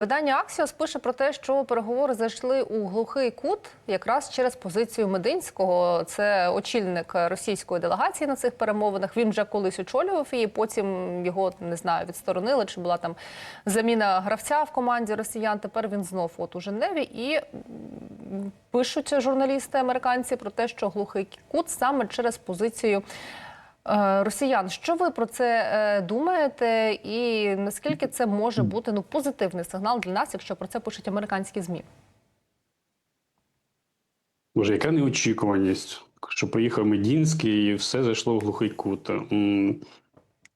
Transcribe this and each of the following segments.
Видання Аксіос пише про те, що переговори зайшли у глухий кут якраз через позицію Мединського. Це очільник російської делегації на цих перемовинах. Він вже колись очолював її. Потім його не знаю, відсторонили. Чи була там заміна гравця в команді росіян? Тепер він знов от у Женеві і пишуть журналісти американці про те, що глухий кут саме через позицію. Е, Росіян, що ви про це е, думаєте, і наскільки це може бути ну позитивний сигнал для нас, якщо про це пишуть американські змі? Боже, яка неочікуваність, що поїхав Медінський і все зайшло в глухий кут.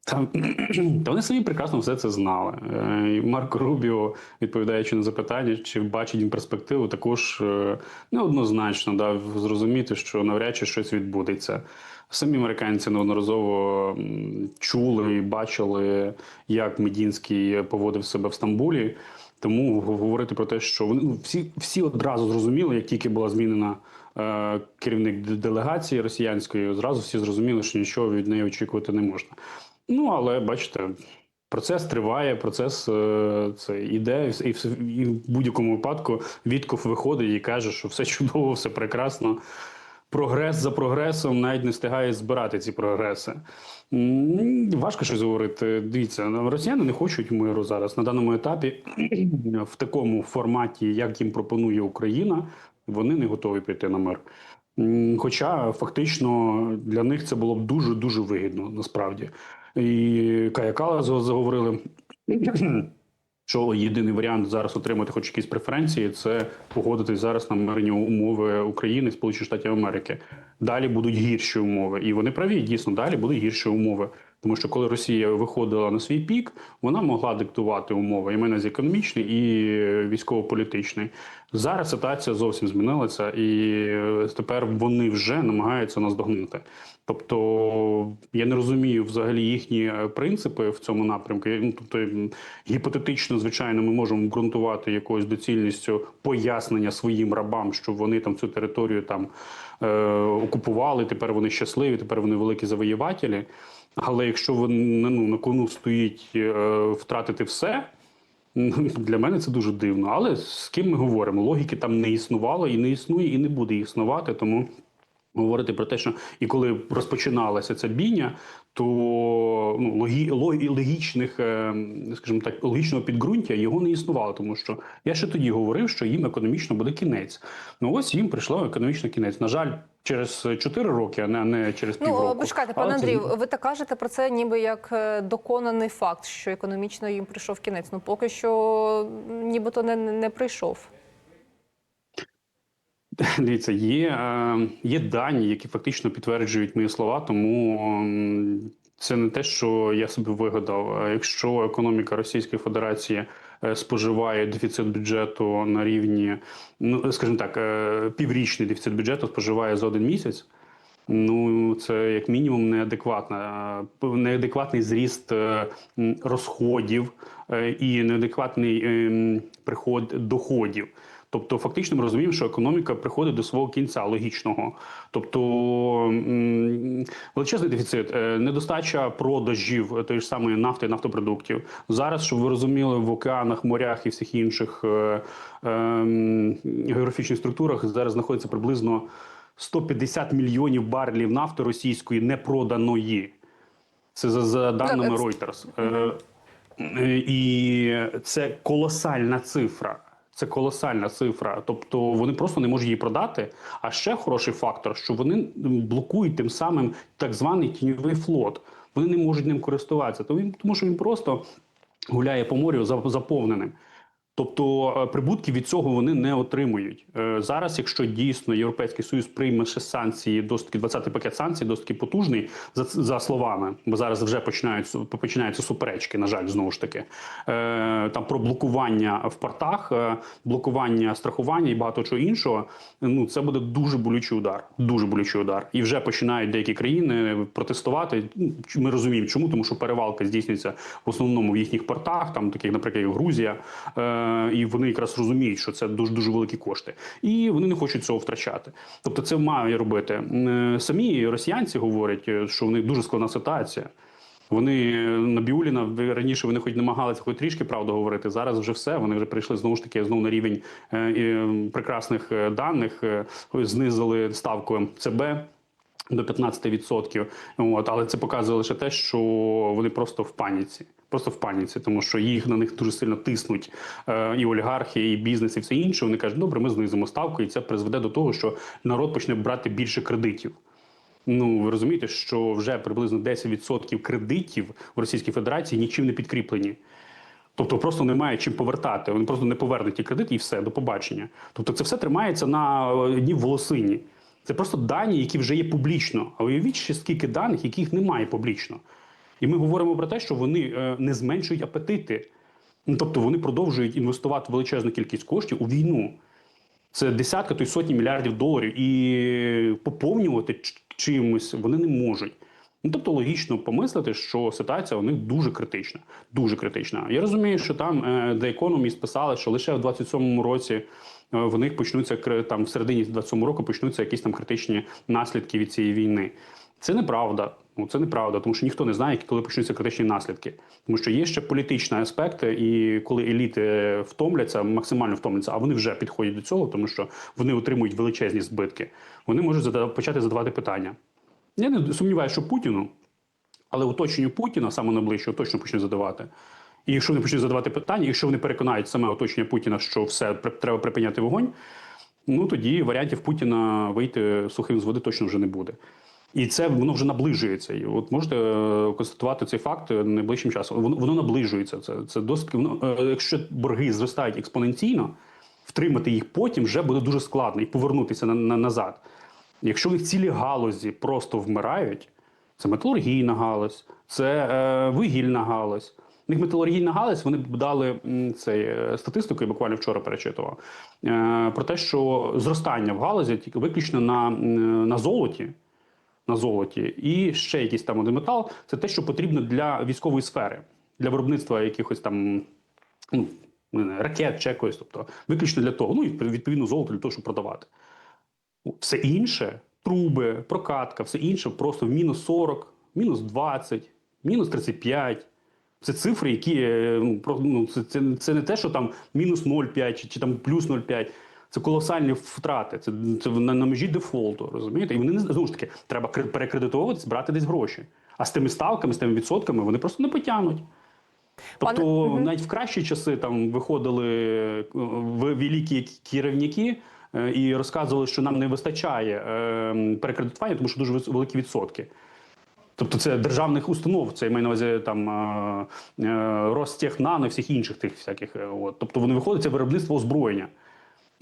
Та, та вони самі прекрасно все це знали. Е, і Марко Рубіо, відповідаючи на запитання, чи бачить він перспективу, також е, неоднозначно дав зрозуміти, що навряд чи щось відбудеться. Самі американці неодноразово чули і бачили, як Медінський поводив себе в Стамбулі. Тому говорити про те, що вони ну, всі, всі одразу зрозуміли, як тільки була змінена е, керівник делегації росіянської, одразу всі зрозуміли, що нічого від неї очікувати не можна. Ну але бачите, процес триває, процес е, це іде, і, вс- і, в будь-якому випадку Вітков виходить і каже, що все чудово, все прекрасно. Прогрес за прогресом навіть не встигає збирати ці прогреси. Важко щось говорити. Дивіться, ну, росіяни не хочуть миру зараз на даному етапі в такому форматі, як їм пропонує Україна, вони не готові піти на мир. Хоча фактично для них це було б дуже дуже вигідно насправді. І Кая заговорили. Що єдиний варіант зараз отримати хоч якісь преференції, це погодитись зараз на мирні умови України Сполучених Штатів Америки. Далі будуть гірші умови, і вони праві. Дійсно, далі будуть гірші умови. Тому що коли Росія виходила на свій пік, вона могла диктувати умови і мене з економічний, і військово-політичний. Зараз ситуація зовсім змінилася, і е, тепер вони вже намагаються нас догнати. Тобто я не розумію взагалі їхні е, принципи в цьому напрямку. Ну, тобто, гіпотетично, звичайно, ми можемо ґрунтувати якоюсь доцільністю пояснення своїм рабам, що вони там цю територію там окупували. Тепер вони щасливі, тепер вони великі завоювателі. Але якщо вони ну, на кону стоїть е, втратити все. Ну, Для мене це дуже дивно. Але з ким ми говоримо? Логіки там не існувало і не існує, і не буде існувати. Тому говорити про те, що і коли розпочиналася ця бійня, то ну, логі, логі, логічних, е, скажімо так, логічного підґрунтя його не існувало, тому що я ще тоді говорив, що їм економічно буде кінець. Ну ось їм прийшло економічно кінець. На жаль, через 4 роки, а не, не через півроку. Ну почекайте, пане це- Андрію, ви так кажете про це, ніби як е, доконаний факт, що економічно їм прийшов кінець. Ну поки що нібито не, не прийшов. Дивіться, є, е, є дані, які фактично підтверджують мої слова, тому це не те, що я собі вигадав. Е, Якщо економіка Російської Федерації е, споживає дефіцит бюджету на рівні, ну скажімо так, піврічний дефіцит бюджету споживає за один місяць. Ну, це як мінімум неадекватна, неадекватний зріст розходів і неадекватний ем, приход доходів. Тобто, фактично, ми розуміємо, що економіка приходить до свого кінця логічного. Тобто величезний дефіцит, е, недостача продажів тої ж самої нафти нафтопродуктів. Зараз, щоб ви розуміли, в океанах, морях і всіх інших е, ем, географічних структурах зараз знаходиться приблизно 150 мільйонів барелів нафти російської непроданої. Це за, за даними Reuters. Е, е, І це колосальна цифра. Це колосальна цифра. Тобто вони просто не можуть її продати. А ще хороший фактор, що вони блокують тим самим так званий тіньовий флот. Вони не можуть ним користуватися. Тому що він просто гуляє по морю за- заповненим. Тобто е, прибутки від цього вони не отримують Е, зараз. Якщо дійсно європейський союз прийме ще санкції, досить таки 20-й пакет санкцій, досить потужний за за словами, бо зараз вже починаються починаються суперечки. На жаль, знову ж таки е, там про блокування в портах, блокування страхування і багато чого іншого. Ну це буде дуже болючий удар. Дуже болючий удар. І вже починають деякі країни протестувати. Ну, Ми розуміємо, чому тому, що перевалка здійснюється в основному в їхніх портах, там таких, наприклад, як Грузія. І вони якраз розуміють, що це дуже дуже великі кошти, і вони не хочуть цього втрачати. Тобто, це має робити Е, самі росіянці говорять, е, що в них дуже складна ситуація. Вони е, Набіуліна раніше вони хоч намагалися хоч трішки правду говорити. Зараз вже все. Вони вже прийшли знову ж таки знову на рівень прекрасних даних. знизили ставку ЦБ. До 15%. От, але це показує лише те, що вони просто в паніці. Просто в паніці, тому що їх на них дуже сильно тиснуть е, і олігархи, і бізнес, і все інше. Вони кажуть, добре, ми знизимо ставку, і це призведе до того, що народ почне брати більше кредитів. Ну, ви розумієте, що вже приблизно 10% кредитів в Російській Федерації нічим не підкріплені. Тобто просто немає чим повертати. Вони просто не повернуть ті кредити і все, до побачення. Тобто це все тримається на е, дні волосині. Це просто дані, які вже є публічно. А уявіть ще скільки даних, яких немає публічно. І ми говоримо про те, що вони е, не зменшують апетити. Ну, тобто вони продовжують інвестувати величезну кількість коштів у війну. Це десятка, то й сотні мільярдів доларів, і поповнювати чимось вони не можуть. Ну, тобто логічно помислити, що ситуація у них дуже критична. Дуже критична. Я розумію, що там е, The Economist писали, що лише в 27-му році е, в них почнуться там в середині 27-го року почнуться якісь там критичні наслідки від цієї війни. Це неправда. Ну це неправда, тому що ніхто не знає, коли почнуться критичні наслідки. Тому що є ще політичні аспекти, і коли еліти втомляться, максимально втомляться, а вони вже підходять до цього, тому що вони отримують величезні збитки. Вони можуть зада- почати задавати питання. Я не сумніваюся, що Путіну, але оточенню Путіна, саме найближчого, точно почнуть задавати. І якщо вони почнуть задавати питання, якщо вони переконають саме оточення Путіна, що все треба припиняти вогонь, ну тоді варіантів Путіна вийти сухим з води точно вже не буде. І це воно вже наближується. І от можете е, констатувати цей факт е, найближчим часом. Воно, воно наближується. Це, це досить воно, е, якщо борги зростають експоненційно, втримати їх потім вже буде дуже складно і повернутися на, на, назад. Якщо в них цілі галузі просто вмирають, це металургійна галузь, це е, вугільна галузь. У них металургійна галузь, вони б дали цей, статистику, я буквально вчора перечитував, е, про те, що зростання в галузі тільки виключно на, на золоті. На золоті і ще якийсь там один метал це те, що потрібно для військової сфери, для виробництва якихось там ну, ракет чи якось, тобто виключно для того. Ну і відповідно золото для того, щоб продавати. Все інше, труби, прокатка, все інше просто в мінус 40, мінус 20, мінус 35. Це цифри, які е, ну, ну, це, це, це не те, що там мінус 0,5 чи, чи там плюс 0,5. Це колосальні втрати. Це, це на, на межі дефолту, розумієте? І вони не знову ж таки треба кре- перекредитовуватись, брати десь гроші. А з тими ставками, з тими відсотками вони просто не потягнуть. Тобто, Мгм. навіть в кращі часи там виходили е, великі керівники е, і розказували, що нам не вистачає е, перекредитування, тому що дуже великі відсотки. Тобто це державних установ, це я маю на увазі там Ростехнано і всіх інших тих всяких. От. Тобто вони виходять це виробництво озброєння.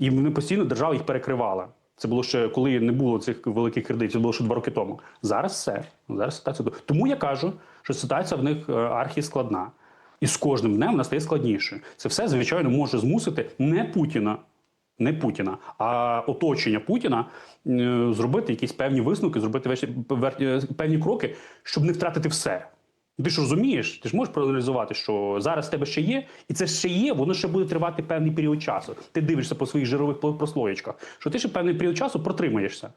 І вони постійно держава їх перекривала. Це було ще коли не було цих великих кредитів, це було ще два роки тому. Зараз все. Зараз ситуація. Тому я кажу, що ситуація в них е, архіскладна. І з кожним днем вона стає складнішою. Це все, звичайно, може змусити не Путіна, не Путіна, а оточення Путіна е, зробити якісь певні висновки, зробити е, певні кроки, щоб не втратити все. Ти ж розумієш, ти ж можеш проаналізувати, що зараз в тебе ще є, і це ще є, воно ще буде тривати певний період часу. Ти дивишся по своїх жирових прослоєчках, що ти ще певний період часу протримаєшся.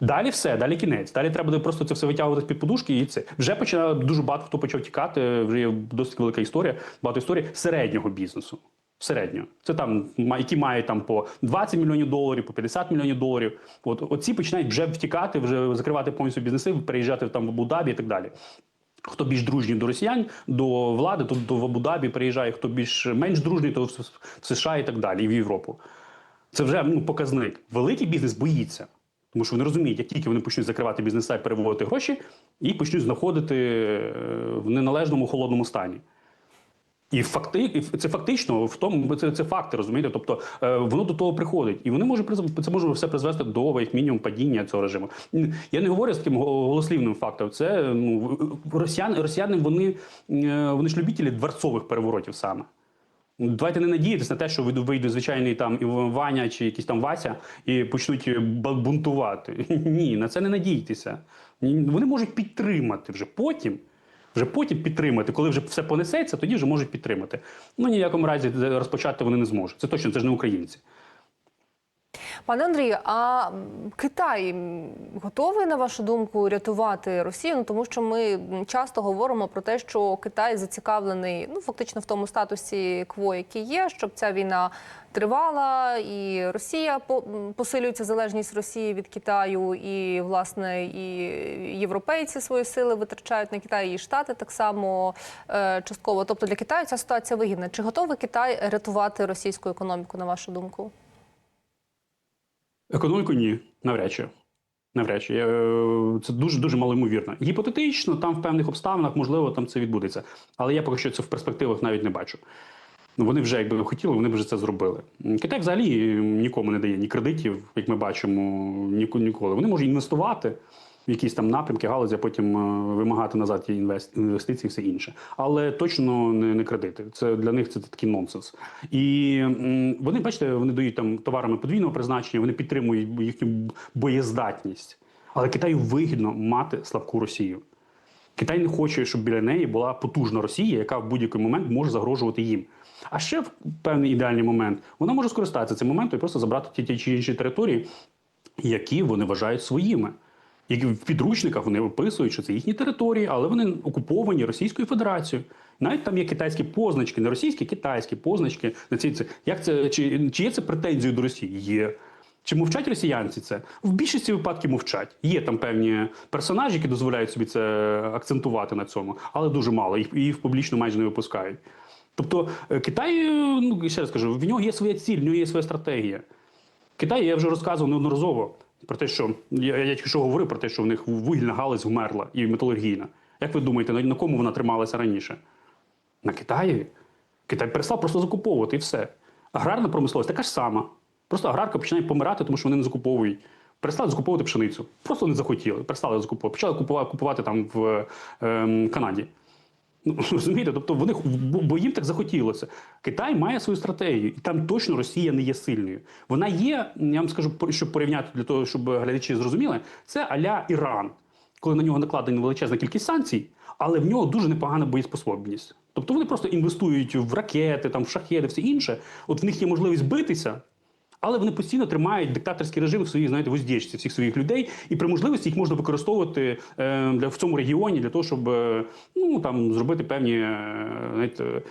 Далі все, далі кінець. Далі треба буде просто це все витягувати під подушки, і це вже починає дуже багато хто почав тікати. Вже є досить велика історія, багато історій середнього бізнесу. Середнього. Це там, які мають там по 20 мільйонів доларів, по 50 мільйонів доларів. От оці починають вже втікати, вже закривати повністю бізнеси, переїжджати там в Абу-Дабі і так далі. Хто більш дружній до росіян, до влади, то до в Абу-Дабі приїжджає, хто більш менш дружній, то в США і так далі, і в Європу. Це вже ну, показник. Великий бізнес боїться. Тому що вони розуміють, як тільки вони почнуть закривати бізнеса і переводити гроші, і почнуть знаходити е, в неналежному холодному стані. І факти, це фактично в тому, це, це факти, розумієте? Тобто е, воно до того приходить, і вони можуть це може все призвести до як мінімум падіння цього режиму. Я не говорю з таким голослівним фактом. Це ну росіяни, росіяни вони, е, вони ж любителі дворцових переворотів саме. Давайте не надіятися на те, що вийде- звичайний там Ваня чи якийсь там Вася і почнуть е, бунтувати. Ні, на це не надійтеся. Вони можуть підтримати вже потім. Вже потім підтримати, коли вже все понесеться, тоді вже можуть підтримати. Ну ніякому разі розпочати вони не зможуть. Це точно це ж не українці. Пане Андрію, а Китай готовий, на вашу думку, рятувати Росію? Ну тому що ми часто говоримо про те, що Китай зацікавлений ну фактично в тому статусі КВО, який є, щоб ця війна тривала, і Росія по- посилюється залежність Росії від Китаю, і власне і європейці свої сили витрачають на Китай, і Штати так само е, частково. Тобто для Китаю ця ситуація вигідна. Чи готовий Китай рятувати російську економіку, на вашу думку? Економіку ні, навряд чи. Навряд чи. Е, Це дуже дуже малоймовірно. Гіпотетично, там в певних обставинах, можливо, там це відбудеться. Але я поки що це в перспективах навіть не бачу. Ну, вони вже, якби хотіли, вони б вже це зробили. Китай взагалі нікому не дає ні кредитів, як ми бачимо, ніколи. Вони можуть інвестувати в якісь там напрямки, галузі, а потім е, вимагати назад інвестиції, все інше. Але точно не, не кредити. Це для них це такий нонсенс. І вони, бачите, вони дають там товарами подвійного призначення, вони підтримують їхню боєздатність. Але Китаю вигідно мати слабку Росію. Китай не хоче, щоб біля неї була потужна Росія, яка в будь-який момент може загрожувати їм. А ще в певний ідеальний момент вона може скористатися цим моментом і просто забрати ті, ті чи інші території, які вони вважають своїми. Які в підручниках вони описують, що це їхні території, але вони окуповані Російською Федерацією. Навіть там є китайські позначки, не російські, китайські позначки на ці це. Як це чи, чи є це претензією до Росії? Є. Чи мовчать росіянці це? В більшості випадків мовчать. Є там певні персонажі, які дозволяють собі це акцентувати на цьому, але дуже мало. Їх, їх публічно майже не випускають. Тобто е, Китай, е, ну ще раз кажу, в нього є своя ціль, в нього є своя стратегія. Китай, я вже розказував неодноразово про те, що я, я що говорив про те, що в них вугільна галузь вмерла і металургійна. Як ви думаєте, на, кому вона трималася раніше? На Китаєві. Китай перестав просто закуповувати і все. Аграрна промисловість така ж сама. Просто аграрка починає помирати, тому що вони не закуповують. Перестали закуповувати пшеницю. Просто не захотіли. Перестали закуповувати. Почали купувати, купувати там в ем, Канаді. Ну, розумієте, тобто вони бо, їм так захотілося. Китай має свою стратегію, і там точно Росія не є сильною. Вона є, я вам скажу, щоб порівняти для того, щоб глядачі зрозуміли, це аля Іран, коли на нього накладена величезна кількість санкцій, але в нього дуже непогана боєспособність. Тобто вони просто інвестують в ракети, там в шахеди, все інше. От в них є можливість битися. Але вони постійно тримають диктаторський режим в своїй, знаєте, воздічці всіх своїх людей, і при можливості їх можна використовувати е, для в цьому регіоні для того, щоб е, ну там зробити певні е, знаєте,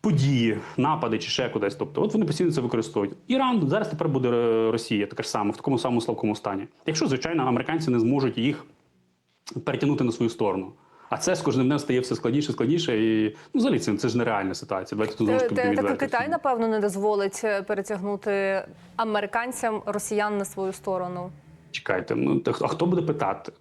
події, напади чи ще кудись. Тобто, от вони постійно це використовують. Іран зараз тепер буде Росія, така ж сама в такому самому слабкому стані. Якщо звичайно американці не зможуть їх перетягнути на свою сторону. А це з кожним днем стає все складніше, складніше, і ну взагалі це, це ж нереальна ситуація. Давайте тут знову ж таки Так. Китай, напевно, не дозволить е, перетягнути американцям росіян на свою сторону. Чекайте, ну та а хто буде питати?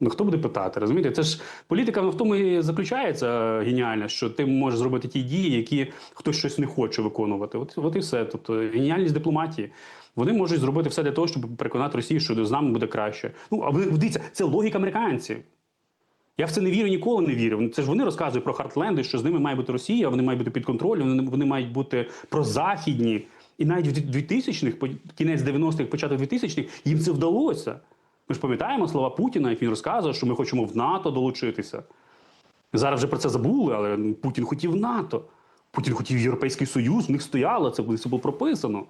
Ну хто буде питати? Розумієте? Це ж політика ну, в тому і заключається геніальна, що ти можеш зробити ті дії, які хтось щось не хоче виконувати. От, от і все. Тобто геніальність дипломатії. Вони можуть зробити все для того, щоб переконати Росію, що з нами буде краще. Ну а ви дивіться, це логіка американців. Я в це не вірю, ніколи не вірив. Це ж вони розказують про Хартленди, що з ними має бути Росія, вони мають бути під контролем, вони, вони мають бути прозахідні. І навіть в 2000-х, кінець 90-х, початок 2000-х, їм це вдалося. Ми ж пам'ятаємо слова Путіна, як він розказував, що ми хочемо в НАТО долучитися. Зараз вже про це забули, але Путін хотів НАТО. Путін хотів Європейський Союз, в них стояло, це було прописано.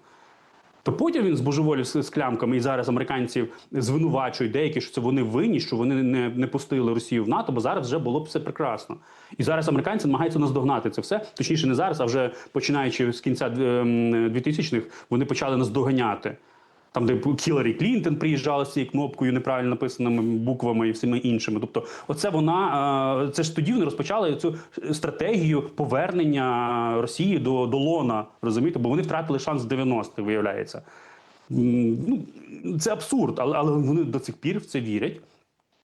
То потім він збожеволів з, клямками, і зараз американців звинувачують деякі, що це вони винні, що вони не, не пустили Росію в НАТО, бо зараз вже було б все прекрасно. І зараз американці намагаються наздогнати це все. Точніше, не зараз, а вже починаючи з кінця ем, 2000-х, вони почали наздоганяти. Там, де Хіларі Клінтон приїжджала з цією кнопкою, неправильно написаними буквами і всіми іншими. Тобто, оце вона е, це ж тоді вони розпочали цю стратегію повернення Росії до, до лона. Розумієте, бо вони втратили шанс з 90-х, виявляється. Ну, це абсурд, але, але вони до цих пір в це вірять.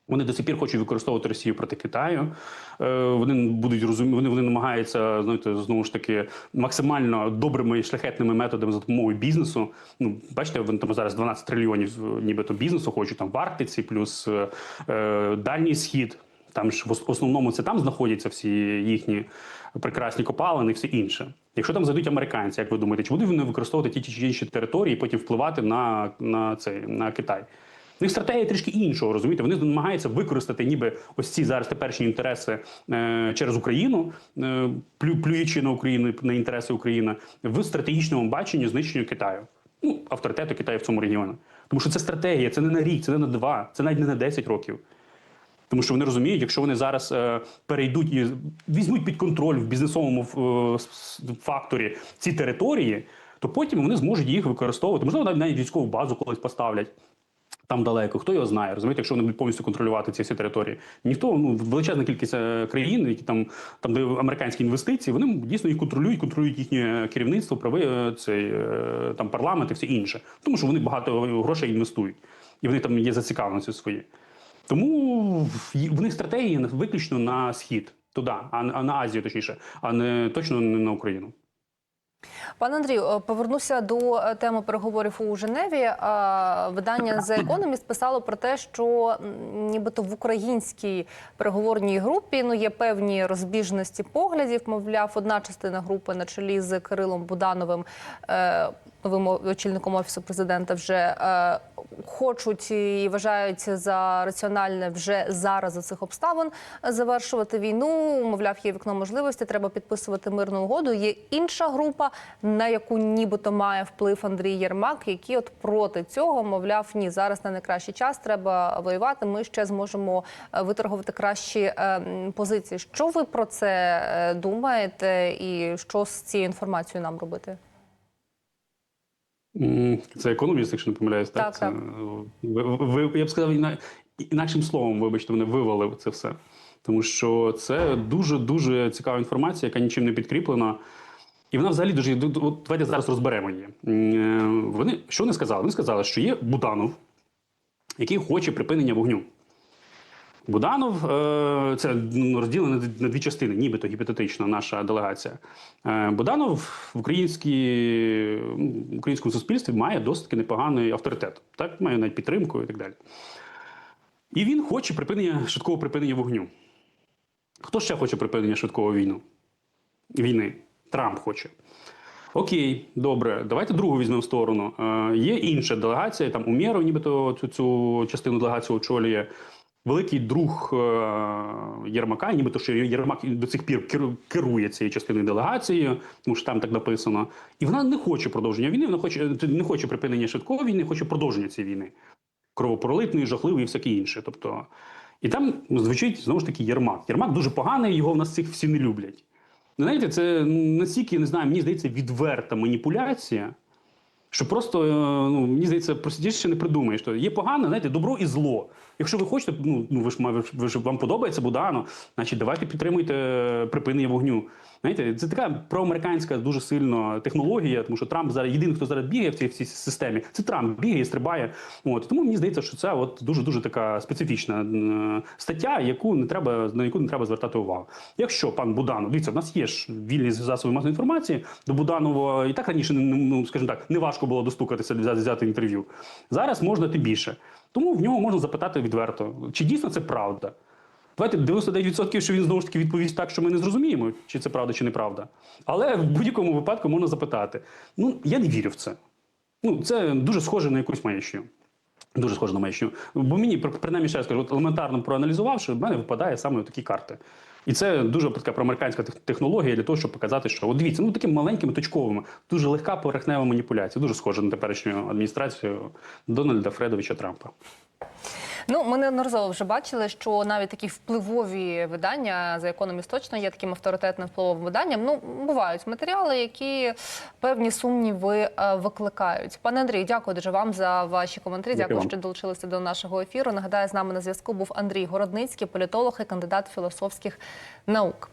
Вони до сих пір хочуть використовувати Росію проти Китаю. Е, вони будуть розумі... вони, вони намагаються знаєте, знову ж таки максимально добрими і шляхетними методами за допомогою бізнесу. Ну, бачите, вони там зараз 12 трильйонів е, нібито бізнесу хочуть там в Арктиці, плюс е, е, Дальній Схід. Там ж в основному це там знаходяться всі їхні прекрасні копалини і все інше. Якщо там зайдуть американці, як ви думаєте, чи будуть вони використовувати ті чи інші території і потім впливати на, на, цей, на Китай? В них стратегія трішки іншого, розумієте? Вони намагаються використати ніби ось ці зараз теперішні інтереси е, через Україну, е, плю, плюючи на Україну на інтереси України в стратегічному баченні знищенню Китаю. ну, авторитету Китаю в цьому регіоні. Тому що це стратегія, це не на рік, це не на два, це навіть не на 10 років. Тому що вони розуміють, якщо вони зараз е, перейдуть і візьмуть під контроль в бізнесовому е, факторі ці території, то потім вони зможуть їх використовувати. Можливо, навіть військову базу колись поставлять. Там далеко, хто його знає, розумієте, якщо вони будуть повністю контролювати ці всі території. Ніхто, ну величезна кількість е, країн, які там, там де американські інвестиції, вони дійсно їх контролюють, контролюють їхнє керівництво, прави е, цей е, там парламент і все інше. Тому що вони багато грошей інвестують, і вони там є зацікавленості свої. Тому в них стратегії виключно на схід, туди, а на Азію, точніше, а не точно не на Україну. Пане Андрію, е, повернуся до е, теми переговорів у Женеві. Е, Видання The Economist писало про те, що нібито в українській переговорній групі ну є певні розбіжності поглядів. Мовляв, одна частина групи на чолі з Кирилом Будановим, новим очільником офісу президента, вже е, хочуть і вважають за раціональне вже зараз за цих обставин завершувати війну. Мовляв, є вікно можливості, треба підписувати мирну угоду. Є інша група, на яку нібито має вплив Андрій Єрмак, які от проти цього мовляв, ні, зараз не найкращий час, треба воювати. Ми ще зможемо е, виторгувати кращі е, позиції. Що ви про це думаєте, і що з цією інформацією нам робити? Це економіст, якщо не помиляюсь, так? Так, Це. Ви, ви, я б сказав, іна- інакшим словом, вибачте, вони вивалив це все. Тому що це дуже-дуже цікава інформація, яка нічим не підкріплена. І вона взагалі дуже. От давайте зараз розберемо її. Е, Вони що вони сказали? Вони сказали, що є Буданов, який хоче припинення вогню. Буданов е, це ну, розділено на дві- частини, нібито гіпотетично наша делегація. Е, Буданов в ну, українському суспільстві має досить непоганий авторитет, так має навіть підтримку і так далі. І він хоче припинення швидкого припинення вогню. Хто ще хоче припинення швидкого війну? війни? Трамп хоче. Окей, добре, давайте другу візьмемо сторону. Е, є інша делегація, там Умєров, нібито цю, цю частину делегації очолює. Великий друг е, Єрмака, нібито що Єрмак до цих пір керує цією частиною делегації, тому що там так написано. І вона не хоче продовження війни, вона хоче не хоче припинення швидкої війни, хоче продовження цієї війни. Кровопролитної, жахливої і всяке інше. Тобто, і там звучить знову ж таки Єрмак. Єрмак дуже поганий, його в нас цих всі не люблять. Ну, Знаєте, це настільки, не знаю, мені здається, відверта маніпуляція, що просто, е, ну, мені здається, простіше не придумаєш. Є погане, знаєте, добро і зло. Якщо ви хочете, ну, ну ви ж ви ж- вам подобається Будано, значить давайте підтримуйте е, припинення вогню. Знаєте, це така проамериканська дуже сильно технологія, тому що Трамп зараз єдиний, хто зараз бігає в цій, в цій системі. Це Трамп бігає, стрибає. От тому мені здається, що це от дуже дуже така специфічна е, стаття, яку не треба на яку не треба звертати увагу. Якщо пан Буданов, дивіться, в нас є ж вільні засоби масової інформації до Буданова і так раніше не- ну, скажімо так, не важко було достукатися взяти, інтерв'ю. Зараз можна тим більше. Тому в нього можна запитати відверто, чи дійсно це правда. Давайте 99%, що він знову ж таки відповість так, що ми не зрозуміємо, чи це правда, чи неправда. Але в будь-якому випадку можна запитати. Ну, я не вірю в це. Ну, це дуже схоже на якусь маячню. Дуже схоже на маячню. Бо мені, при- принаймні, ще раз кажу, от елементарно проаналізувавши, в мене випадає саме такі карти. І це дуже така проамериканська тех- технологія для того, щоб показати, що от дивіться, ну такими маленькими точковими, дуже легка поверхнева маніпуляція. Дуже схожа на теперішню адміністрацію Дональда Фредовича Трампа. Ну, ми неодноразово вже бачили, що навіть такі впливові видання за Economist точно є таким авторитетним впливовим виданням. Ну, бувають матеріали, які певні сумніви е, викликають. Пане Андрію, дякую дуже вам за ваші коментарі. Дякую Дякую, вам. що долучилися до нашого ефіру. Нагадаю, з нами на зв'язку був Андрій Городницький, політолог і кандидат філософських наук.